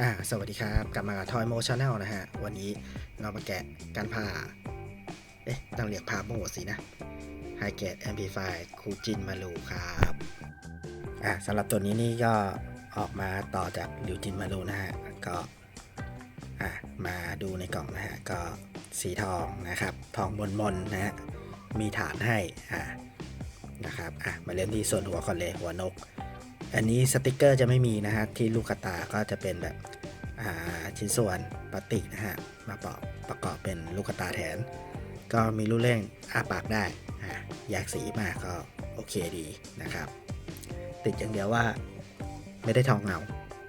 อ่าสวัสดีครับกลับมาทอยโมช n แนลนะฮะ วันนี้เรามาแกะการผ่า เอ๊ะต้องเรียกผ่าโมสินะไฮเกตแอมพลิฟายคูจินมาลูครับอ่าสำหรับตัวนี้นี่ก็ออกมาต่อจากลิวจินมาลูนะฮะ ก็อ่ามาดูในกล่องนะฮะ ก็สีทองนะครับ ทองมนมนนะฮะ มีฐานให้อ่านะครับอะมาเริ่มที่ส่วนหัวก่อนเลยหัวนก อันนี้สติกเกอร์จะไม่มีนะฮะที่ลูกตาก็จะเป็นแบบชิ้นส่วนพลาสติกนะฮะมาประกอบประกอบเป็นลูกตาแทน ก็มีลูกเล่งอ้าปากได้อ่ากสีมากก็โอเคดีนะครับ ติดอย่างเดียวว่าไม่ได้ทองเงา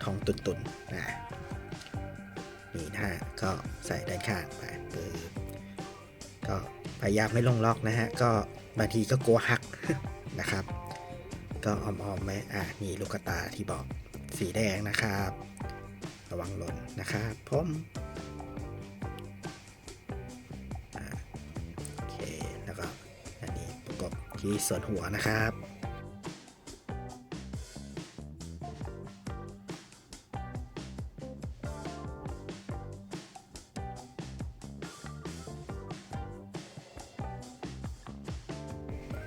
ทองตุนตุนๆนะนี่นะฮะก็ใส่ด้านข้างไปปึ๊บก็พยายามไม่ลงล็อกนะฮะก็บางทีก็กลัวหักนะครับ ก็ออมๆไว้อะนี่ลูกกระตาที่บอกสีแดงนะครับ ระวังหล่นนะครับผมอะโอเคแล้วก็อันนี้ประกบที่ส่วนหัวนะครับ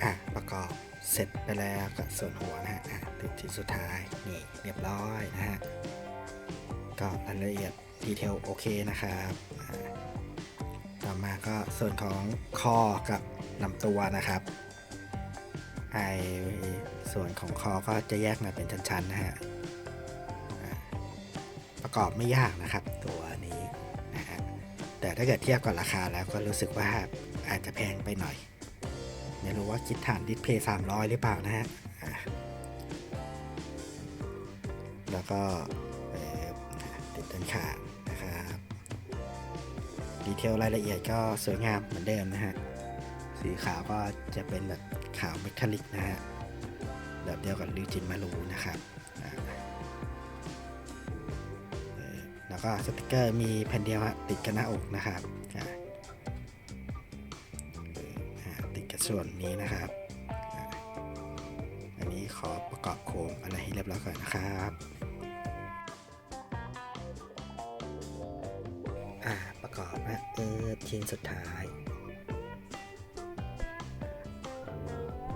อะประกอบ เสร็จไปแล้วกับส่วนหัวนะฮะติดที่สุดท้ายนี่เรียบร้อยนะฮะก็รายละเอียดดีเทลโอเคนะครับต่อมาก็ส่วนของคอกับลำตัวนะครับไอส่วนของคอก็จะแยกมาเป็นชั้นๆนะฮะประกอบไม่ยากนะครับตัวนี้นะฮะแต่ถ้าเกิดเทียบกับราคาแล้วก็รู้สึกว่าอาจจะแพงไปหน่อย ไม่รู้ว่าคิดฐานดิสเพย์300หรือเปล่านะฮะแล้วก็เอ่อติดด้นขางนะครับดีเทลรายละเอียดก็สวยงามเหมือนเดิมนะฮะสีขาวก็จะเป็นแบบขาวเมทัลลิกนะฮะแบบเดียวกับลิวจินมารูนะครับแล้วก็สติกเกอร์มีแผ่นเดียวฮะติดกันหน้าอกนะครับ ส่วนนี้นะครับ อันนี้ขอประกอบโครงอะไรให้เรียบร้อยก่อนนะครับอ่าประกอบนะเออชิ้นสุดท้าย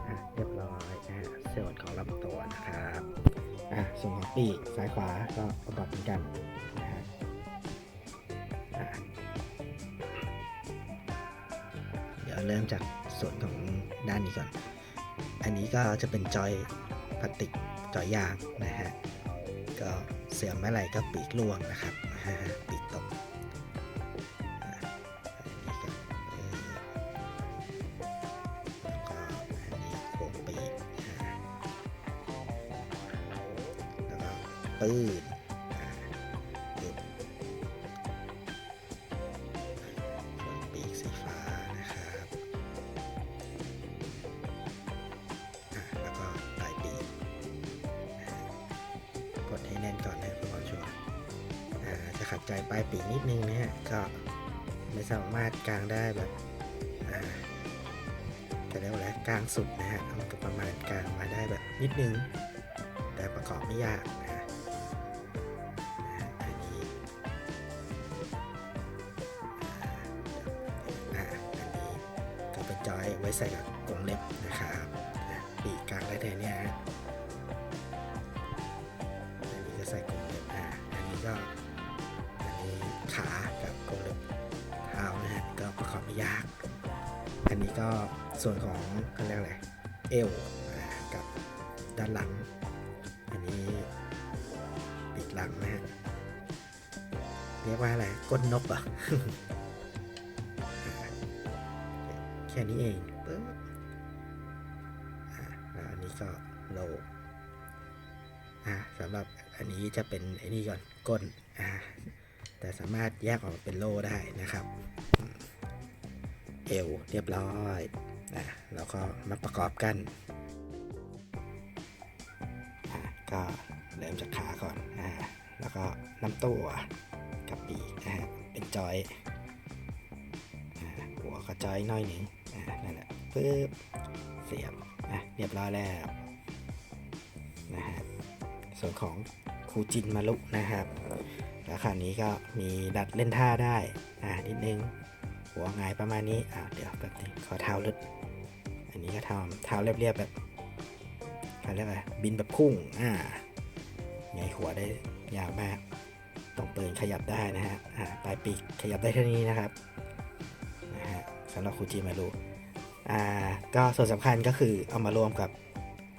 อะเรียบร้อยนะส่วนของลำตัวนะครับอะส่วนของปีกซ้ายขวาก็ประกอบเหมือนกันนะฮะเดี๋ยวเริ่มจาก ส่วนของด้านนี้ก่อน อันนี้ก็จะเป็นจอยพลาสติกจอยยางนะฮะ ก็เสียมเมื่อไหร่ก็ปีกล่วงนะครับปีกตกอันนี้คงปิดแล้วก็ปืน แน่นก่อนนะเพื่อชัวร์อ่าจะขัดใจปลายปีกนิดนึงนะฮะก็ไม่สามารถกลางได้แบบจะเรียกว่าอะไรกางสุดนะฮะมันก็ประมาณกลางมาได้แบบนิดนึง แต่ประกอบไม่ยากนะฮะอันนี้อ่าอันนี้ก็เป็นจอยไว้ใส่กับกรงเล็บนะครับปีกกลางได้แทนเนี่ยฮะ ก็ส่วนของเขาเรียกอะไรเอวกับด้านหลัง อันนี้ปีกหลังนะฮะเรียกว่าอะไรก้นนกอะแค่นี้เองปึ๊บแล้วอันนี้ก็โลอะสำหรับอันนี้จะเป็นไอ้นี่ก่อนก้นอะแต่สามารถแยกออกเป็นโลได้นะครับ อืมเอวเรียบร้อยนะแล้วก็มาประกอบกันอะก็เริ่มจากขาก่อนอะแล้วก็ลำตัวกับปีกนะฮะเป็นจอยอ่าหัวกระจายน้อยหนึ่งอ่านั่นแหละปึ๊บเสียบอะเรียบร้อยแล้วนะฮะส่วนของคูจินมาลุนะครับแล้วคันนี้ก็มีดัดเล่นท่าได้อ่านิดนึง หัวหงายประมาณนี้อ่าเดี๋ยวแบบนี้ขอเท้าลึดอันนี้ก็ทำเท้าเรียบๆแบบเขาเรียกอะไรบินแบบพุ่งอ่าไงหัวได้ยาวมากตรงปืนขยับได้นะฮะอ่าปลายปีกขยับได้เท่านี้นะครับนะฮะสำหรับคูจิมารุอ่าก็ส่วนสำคัญก็คือเอามารวมกับ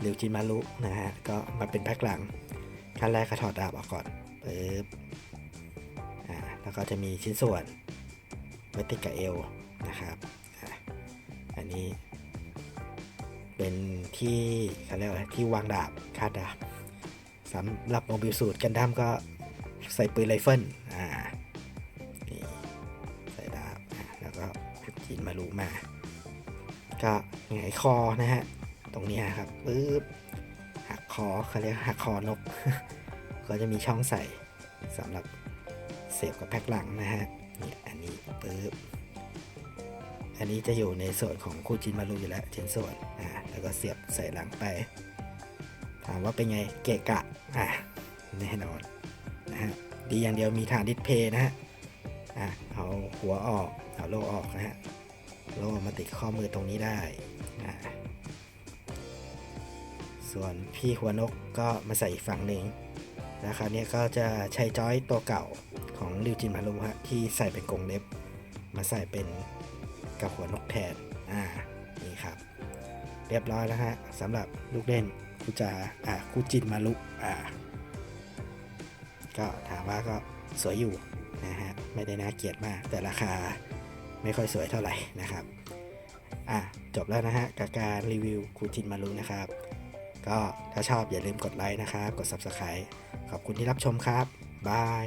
ริวจิมารุนะฮะก็มาเป็นแพ็คหลังขั้นแรกก็ถอดดาบออกก่อนปึ๊บอ่าแล้วก็จะมีชิ้นส่วน ไว้ติดกับเอวนะครับอันนี้เป็นที่เขาเรียกว่าที่วางดาบคาดดาบสำหรับโมบิลสูตรกันดั้มก็ใส่ปืนไรเฟิลอ่านี่ใส่ดาบแล้วก็จีนมารูมา ก็หงายคอนะฮะ ตรงนี้ครับปึ๊บหักคอเขาเรียกหักคอนก ก็จะมีช่องใส่สำหรับเสียบกับแพ็คหลังนะฮะ อันนี้ปึ๊บอันนี้จะอยู่ในส่วนของคู่จินมารูอยู่แล้วชิ้นส่วนอ่าแล้วก็เสียบใส่หลังไป ถามว่าเป็นไงเกะกะอ่าแน่นอนนะฮะดีอย่างเดียวมีฐานดิสเพย์นะฮะอ่าเอาหัวออกเอาโล่ออกนะฮะโล่มาติดข้อมือตรงนี้ได้อ่าส่วนพี่หัวนกก็มาใส่อีกฝั่งหนึ่งแล้วคราวนี้ก็จะใช้จอยตัวเก่า ของริวจินมารุฮะที่ใส่เป็นกรงเล็บ มาใส่เป็นกับหัวนกแทนอ่านี่ครับ เรียบร้อยแล้วฮะสำหรับลูกเล่นคูจาอ่าคูจินมารุอ่าก็ถามว่าก็สวยอยู่นะฮะไม่ได้น่าเกลียดมาก แต่ราคาไม่ค่อยสวยเท่าไหร่นะครับอะจบแล้วนะฮะกับการรีวิวคูจินมารุนะครับ ก็ถ้าชอบอย่าลืมกดไลค์นะครับ กด Subscribe ขอบคุณที่รับชมครับ บาย